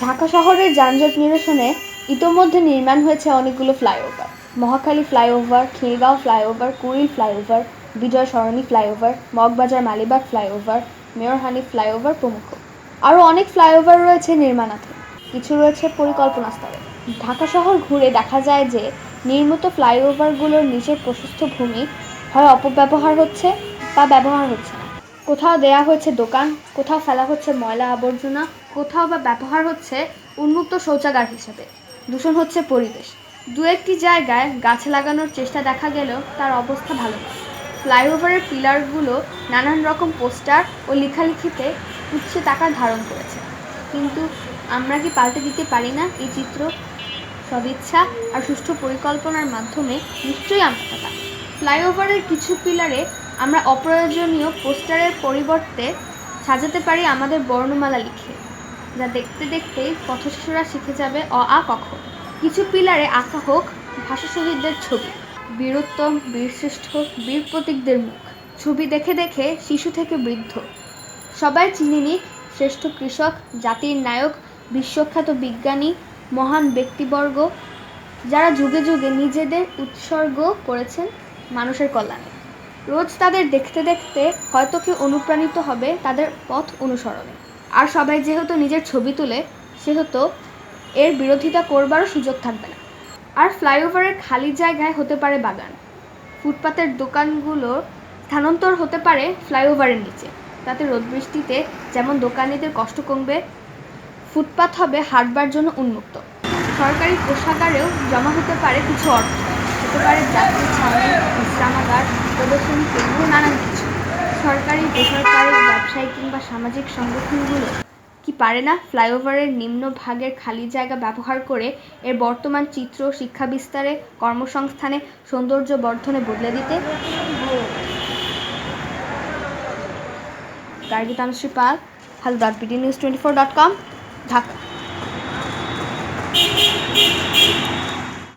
ঢাকা শহরের যানজট নিরসনে ইতোমধ্যে নির্মাণ হয়েছে অনেকগুলো flyover. Mohakhali flyover Khilgaon flyover, Kuril flyover, Bijoy Sarani flyover, Moghbazar Malibagh flyover, মেয়রহানি flyover প্রমুখ। আরও অনেক ফ্লাইওভার রয়েছে নির্মাণাধীন। কিছু রয়েছে পরিকল্পনা স্তরে ঢাকা শহর ঘুরে দেখা যায় যে নির্মিত ফ্লাইওভারগুলোর নিচের প্রশস্ত ভূমি হয় অপব্যবহার হচ্ছে বা ব্যবহার হচ্ছে না। কোথাও দেয়া হয়েছে দোকান, কোথাও ফেলা হচ্ছে ময়লা আবর্জনা, কোথাও বা ব্যবহার হচ্ছে উন্মুক্ত শৌচাগার হিসেবে। দূষণ হচ্ছে পরিবেশ। দু একটি জায়গায় গাছ লাগানোর চেষ্টা দেখা গেলেও তার অবস্থা ভালো নয় ফ্লাইওভারের পিলারগুলো নানান রকম পোস্টার ও লেখালেখিতে উচ্ছে টাকা ধারণ করেছে। কিন্তু আমরা কি পাল্টে দিতে পারি না? এই চিত্র সদিচ্ছা আর সুষ্ঠু পরিকল্পনার মাধ্যমে নিশ্চয়ই আমরা তা ফ্লাইওভারের কিছু পিলারে আমরা অপ্রয়োজনীয় পোস্টারের পরিবর্তে সাজাতে পারি আমাদের বর্ণমালা লিখে, যা দেখতে দেখতেই পথশিশুরা শিখে যাবে অ, আ, ক, খ। কিছু পিলারে আঁকা হোক ভাষা শহীদদের ছবি, বীরোত্তম, বীরশ্রেষ্ঠ বীর প্রতীকদের মুখ। ছবি দেখে দেখে শিশু থেকে বৃদ্ধ। সবাই চিনে নিক, শ্রেষ্ঠ কৃষক, জাতির নায়ক, বিশ্বখ্যাত বিজ্ঞানী, মহান ব্যক্তিবর্গ, যারা যুগে যুগে নিজেদের উৎসর্গ করেছেন মানুষের কল্যাণে। রোজ তাদের দেখতে দেখতে হয়তো কেউ অনুপ্রাণিত হবে তাদের পথ অনুসরণে। আর সবাই যেহেতু নিজের ছবি তুলে, সেহেতু এর বিরোধিতা করবারও সুযোগ থাকবে না। আর ফ্লাইওভারের খালি জায়গায় হতে পারে বাগান। ফুটপাতের দোকানগুলো স্থানান্তর হতে পারে ফ্লাইওভারের নিচে। তাতে রোদ বৃষ্টিতে যেমন দোকানিদের কষ্ট কমবে, ফুটপাত হবে হাঁটবার জন্য উন্মুক্ত। সরকারি কোষাগারেও জমা হতে পারে কিছু অর্থ। হতে পারে যাত্রী ছাউনি প্রদর্শনী কেন্দ্র নানান কিছু সরকারি বেসরকারি ব্যবসায়ী কিংবা সামাজিক সংগঠনগুলো কি পারে না ফ্লাইওভারের নিম্ন ভাগের খালি জায়গা ব্যবহার করে এর বর্তমান চিত্র, শিক্ষা বিস্তারে, কর্মসংস্থানে সৌন্দর্য বর্ধনে বদলে দিতে? Gargi Tanushree Pal hello dot news twenty four dot com, Dhaka.